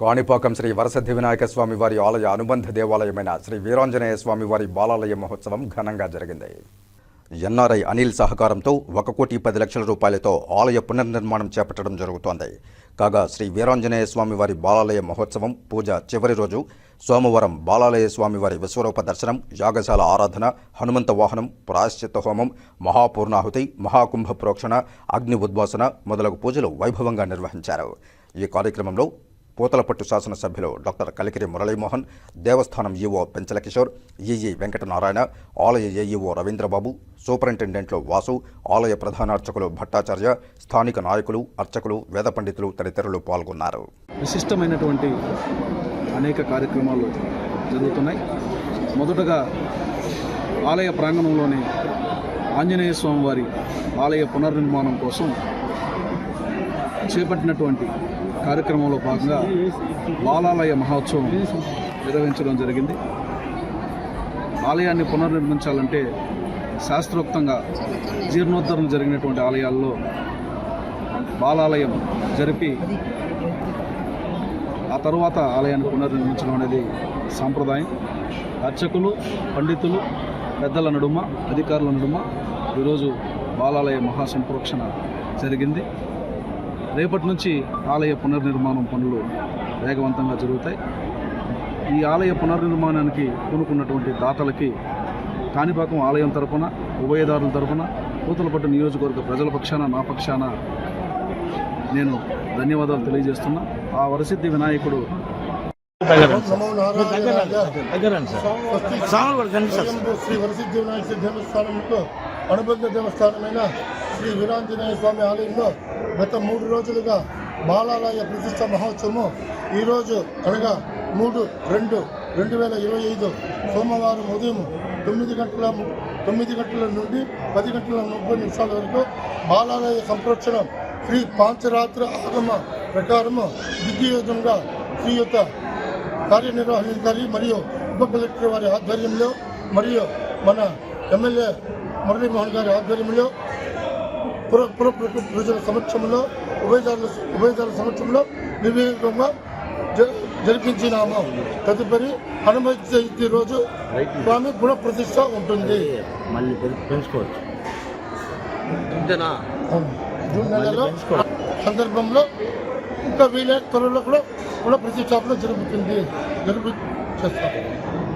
కాణిపాకం శ్రీ వరసిద్ధి వినాయక స్వామి వారి ఆలయ అనుబంధ దేవాలయమైన శ్రీ వీరాంజనేయ స్వామి వారి బాలాలయ మహోత్సవం ఘనంగా జరిగింది. ఎన్ఆర్ఐ అనిల్ సహకారంతో ఒక కోటి పది లక్షల రూపాయలతో ఆలయ పునర్నిర్మాణం చేపట్టడం జరుగుతోంది. కాగా శ్రీ వీరాంజనేయ స్వామి వారి బాలాలయ మహోత్సవం పూజ చివరి రోజు సోమవారం బాలాలయ స్వామివారి విశ్వరూప దర్శనం యాగశాల ఆరాధన హనుమంత వాహనం ప్రాయశ్చిత్త హోమం మహాపూర్ణాహుతి మహాకుంభ ప్రోక్షణ అగ్ని ఉద్వాసన మొదలగు పూజలు వైభవంగా నిర్వహించారు. ఈ కార్యక్రమంలో పూతలపట్టు శాసనసభ్యులు డాక్టర్ కలికిరి మురళీమోహన్ దేవస్థానం ఈవో పెంచల కిషోర్ ఈఈ వెంకటనారాయణ ఆలయ ఏఈఓ రవీంద్రబాబు సూపరింటెండెంట్లు వాసు ఆలయ ప్రధాన అర్చకులు భట్టాచార్య స్థానిక నాయకులు అర్చకులు వేద పండితులు తదితరులు పాల్గొన్నారు. విశిష్టమైనటువంటి అనేక కార్యక్రమాలు జరుగుతున్నాయి. మొదటగా ఆలయ ప్రాంగణంలోనే ఆంజనేయ స్వామివారి ఆలయ పునర్నిర్మాణం కోసం చేపట్టినటువంటి కార్యక్రమంలో భాగంగా బాలాలయ మహోత్సవం నిర్వహించడం జరిగింది. ఆలయాన్ని పునర్నిర్మించాలంటే శాస్త్రోక్తంగా జీర్ణోద్ధరణ జరిగినటువంటి ఆలయాల్లో బాలాలయం జరిపి ఆ తర్వాత ఆలయాన్ని పునర్నిర్మించడం అనేది సాంప్రదాయం. అర్చకులు పండితులు పెద్దల నడుమ అధికారుల నడుమ ఈరోజు బాలాలయ మహాసంప్రోక్షణ జరిగింది. రేపటి నుంచి ఆలయ పునర్నిర్మాణం పనులు వేగవంతంగా జరుగుతాయి. ఈ ఆలయ పునర్నిర్మాణానికి పూనుకున్నటువంటి దాతలకి కాణిపాకం ఆలయం తరపున ఉభయదారుల తరపున కూతలపట్టు నియోజకవర్గ ప్రజల పక్షాన నా పక్షాన నేను ధన్యవాదాలు తెలియజేస్తున్నా. ఆ వరసిద్ధి వినాయకుడు శ్రీ వరసిద్ధి వినాయక అనుబంధ దేవస్థానమైన శ్రీ వీరాంజనేయ స్వామి ఆలయంలో గత మూడు రోజులుగా బాలాలయ ప్రతిష్ట మహోత్సవం ఈరోజు అనగా మూడు రెండు రెండు వేల ఇరవై ఐదు సోమవారం ఉదయం తొమ్మిది గంటల తొమ్మిది గంటల నుండి పది గంటల ముప్పై నిమిషాల వరకు బాలాలయ సంప్రోక్షణం శ్రీ పాంచరాత్ర ఆగమ ప్రకారము దిగ్విజయంగా శ్రీ యొక్క కార్యనిర్వహణాధికారి మరియు ఉప కలెక్టర్ వారి ఆధ్వర్యంలో మరియు మన ఎమ్మెల్యే మురళీమోహన్ గారి ఆధ్వర్యంలో ప్రజల సమక్షంలో ఉభయదారుల ఉభయదారుల సమక్షంలో నిర్విఘ్నంగా జ- జరిపించినాము. తదుపరి హనుమ జయంతి రోజు స్వామి పునఃప్రతిష్ట ఉంటుంది. మళ్ళీ పెంచు- పెంచుకోవచ్చు. జూన్ నెలలో సందర్భంలో ఇంకా వీలైన త్వరలో కూడా పునఃప్రతిష్టాపన జరుగుతుంది. జరుపు చేస్తాం